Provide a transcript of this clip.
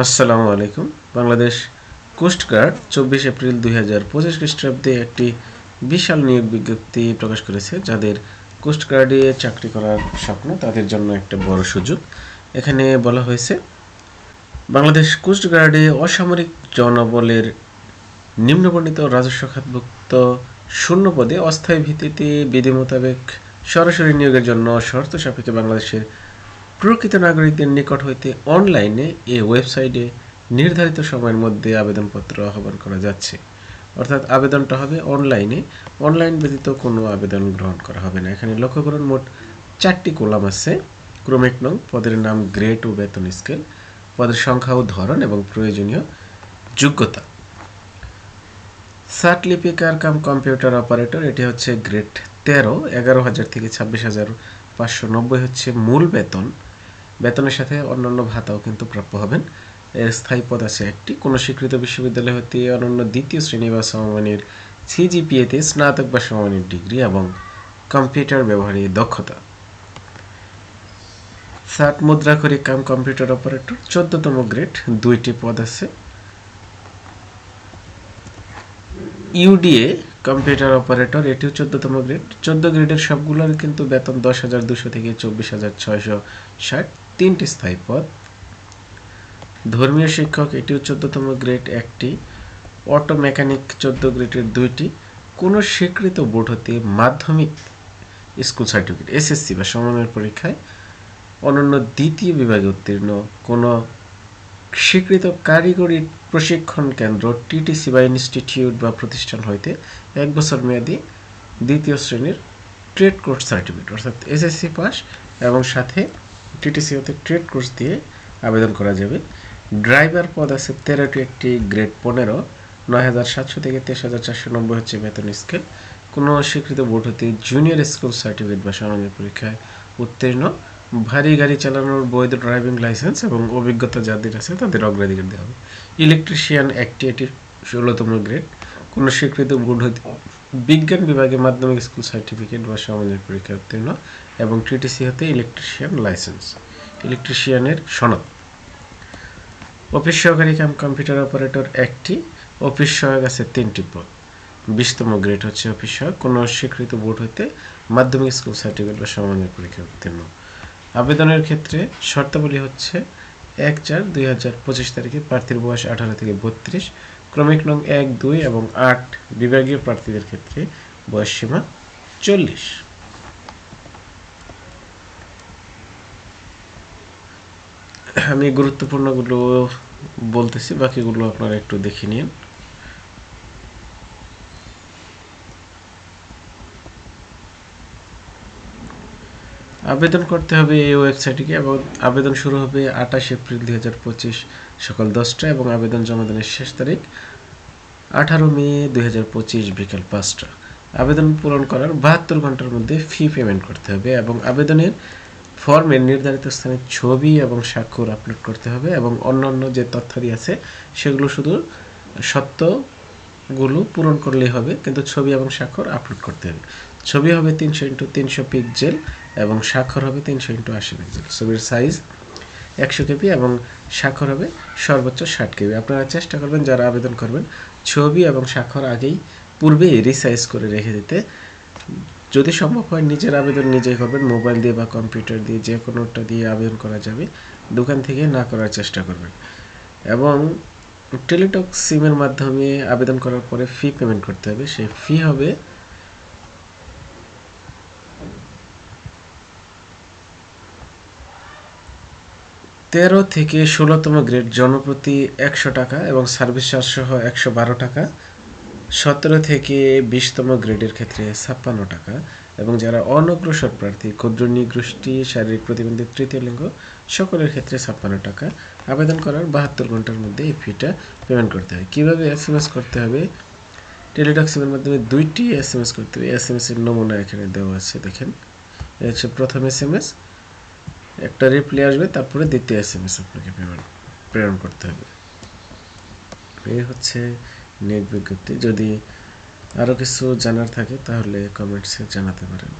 আসসালামু আলাইকুম। বাংলাদেশ কোস্টগার্ড চব্বিশ এপ্রিল দুই হাজার পঁচিশ খ্রিস্টাব্দে একটি বিশাল নিয়োগ বিজ্ঞপ্তি প্রকাশ করেছে, যাদের কোস্টগার্ডে চাকরি করার স্বপ্ন তাদের জন্য একটা বড় সুযোগ। এখানে বলা হয়েছে, বাংলাদেশ কোস্টগার্ডে অসামরিক জনবলের নিম্নবর্ণিত রাজস্ব খাতভুক্ত শূন্য পদে অস্থায়ী ভিত্তিতে বিধি মোতাবেক সরাসরি নিয়োগের জন্য শর্ত সাপেক্ষে বাংলাদেশের প্রকৃত নাগরিকদের নিকট হইতে অনলাইনে এ ওয়েবসাইটে নির্ধারিত সময়ের মধ্যে আবেদনপত্র আহ্বান করা যাচ্ছে। অর্থাৎ আবেদনটা হবে অনলাইনে। অনলাইন ব্যতীত কোনো আবেদন গ্রহণ করা হবে না। এখানে লক্ষ্য করুন, মোট চারটি কলাম আছে। ক্রমিক নং, পদের নাম গ্রেড ও বেতন স্কেল, পদের সংখ্যা ও ধরন এবং প্রয়োজনীয় যোগ্যতা। সার্ট লিপিকার কাম কম্পিউটার অপারেটর, এটি হচ্ছে গ্রেড তেরো। এগারো হাজার থেকে ছাব্বিশ হাজার পাঁচশো নব্বই হচ্ছে মূল বেতন। বেতনের সাথে অন্যান্য ভাতাও কিন্তু প্রাপ্য হবেন। এর স্থায়ী পদ আছে একটি। কোনো স্বীকৃত বিশ্ববিদ্যালয় হতে অনন্য দ্বিতীয় শ্রেণি বা সমমানের সিজিপিএতে স্নাতক বা সমমানের ডিগ্রি এবং কম্পিউটার ব্যবহারে দক্ষতা। সাত করে কাম কম্পিউটার অপারেটর। চোদ্দতম গ্রেড। দুইটি পদ আছে। ইউডিএ, কম্পিউটার অপারেটর, এটিও চোদ্দতম গ্রেড। চোদ্দ গ্রেডের সবগুলোর কিন্তু বেতন দশ হাজার দুশো থেকে চব্বিশ হাজার ছয়শো ষাট। তিনটি স্থায়ী পদ। ধর্মীয় শিক্ষক, এটিও চোদ্দতম গ্রেড একটি। অটো মেকানিক চোদ্দ গ্রেডের দুইটি। কোনো স্বীকৃত বোর্ড হতে মাধ্যমিক স্কুল সার্টিফিকেট, এসএসসি বা সমমানের পরীক্ষায় অনন্য দ্বিতীয় বিভাগে উত্তীর্ণ। কোনো স্বীকৃত কারিগরি প্রশিক্ষণ কেন্দ্র, টিটিসি বা ইনস্টিটিউট বা প্রতিষ্ঠান হইতে এক বছর মেয়াদি দ্বিতীয় শ্রেণির ট্রেড কোর্স সার্টিফিকেট, অর্থাৎ এসএসসি পাস এবং সাথে টিটিসি হতে ট্রেড কোর্স দিয়ে আবেদন করা যাবে। ড্রাইভার পদ আছে তেরোটি, একটি গ্রেড পনেরো, নয় হাজার সাতশো থেকে তেইশ হাজার চারশো নব্বই হচ্ছে বেতন স্কেল। কোনো স্বীকৃত বোর্ড হতে জুনিয়র স্কুল সার্টিফিকেট বা সামান্য পরীক্ষায় উত্তীর্ণ। ভারী গাড়ি চালানোর বৈধ ড্রাইভিং লাইসেন্স এবং অভিজ্ঞতা যাদের আছে তাদের অগ্রাধিকার দেওয়া হবে। ইলেকট্রিশিয়ান একটি, এটি ষোলোতম গ্রেড কোনো স্বীকৃত বোর্ড হতে বিজ্ঞান বিভাগে মাধ্যমিক স্কুল সার্টিফিকেট বা সমাজের পরীক্ষা উত্তীর্ণ এবং টিটিসি হতে ইলেকট্রিশিয়ান লাইসেন্স ইলেকট্রিশিয়ানের সনদ। অফিস সহকারী কাম কম্পিউটার অপারেটর একটি, অফিস সহায়ক আছে তিনটি পদ। বিশতম গ্রেড হচ্ছে অফিস সহায়ক, কোনো স্বীকৃত বোর্ড হতে মাধ্যমিক স্কুল সার্টিফিকেট বা সমাজের পরীক্ষা উত্তীর্ণ। আবেদনের ক্ষেত্রে শর্তাবলী হচ্ছে এক চার দুই হাজার পঁচিশ তারিখে প্রার্থীর বয়স আঠারো থেকে বত্রিশ ক্রমিক নং এক, দুই এবং আট বিভাগীয় প্রার্থীদের ক্ষেত্রে বয়স সীমা চল্লিশ। আমি গুরুত্বপূর্ণগুলো বলতেছি, বাকিগুলো আপনারা একটু দেখে নিন। আবেদন করতে হবে এই ওয়েবসাইটে এবং আবেদন শুরু হবে আঠাশ এপ্রিল দুই হাজার পঁচিশ সকাল দশটা এবং আবেদন জমাদানের শেষ তারিখ আঠারো মে দুই হাজার পঁচিশ বিকাল পাঁচটা। আবেদন পূরণ করার বাহাত্তর ঘণ্টার মধ্যে ফি পেমেন্ট করতে হবে এবং আবেদনের ফর্মের নির্ধারিত স্থানে ছবি এবং স্বাক্ষর আপলোড করতে হবে এবং অন্যান্য যে তথ্যাদি আছে সেগুলো শুধু সত্যগুলো পূরণ করলেই হবে, কিন্তু ছবি এবং স্বাক্ষর আপলোড করতে হবে। ছবি হবে তিনশো ইন্টু তিনশো পিকজেল এবং স্বাক্ষর হবে তিনশো ইন্টু আশি পিকজেল ছবির সাইজ একশো কেবি এবং স্বাক্ষর হবে সর্বোচ্চ ষাট কেবি আপনারা চেষ্টা করবেন, যারা আবেদন করবেন, ছবি এবং স্বাক্ষর আগেই পূর্বেই রিসাইজ করে রেখে দিতে। যদি সম্ভব হয়, নিজের আবেদন নিজেই করবেন মোবাইল দিয়ে বা কম্পিউটার দিয়ে, যে কোনোটা দিয়ে আবেদন করা যাবে, দোকান থেকে না করার চেষ্টা করবেন। এবং টেলিটক সিমের মাধ্যমে আবেদন করার পরে ফি পেমেন্ট করতে হবে। সেই ফি হবে তেরো থেকে ষোলোতম গ্রেড জনপ্রতি একশো টাকা এবং সার্ভিস চার্জ সহ একশো বারো টাকা। সতেরো থেকে বিশতম গ্রেডের ক্ষেত্রে ছাপ্পান্ন টাকা এবং যারা অনগ্রসর প্রার্থী, ক্ষুদ্র নিগোষ্ঠী শারীরিক প্রতিবন্ধী, তৃতীয় লিঙ্গ, সকলের ক্ষেত্রে ছাপ্পান্ন টাকা। আবেদন করার বাহাত্তর ঘণ্টার মধ্যে এই ফিটা পেমেন্ট করতে হয়। কীভাবে এস এম এস করতে হবে? টেলিটক সিমের মাধ্যমে দুইটি এস এম এস করতে হবে। এস এম এসের নমুনা এখানে দেওয়া আছে, দেখেন। হচ্ছে প্রথম এস এম এস একটা রিপ্লাই আসবে, তারপরে দ্বিতীয় এস এম এস আপনাকে পেমেন্ট প্রেরণ করতে হবে। এই হচ্ছে নিয়োগ বিজ্ঞপ্তি যদি আরও কিছু জানার থাকে তাহলে কমেন্টসে জানাতে পারেন।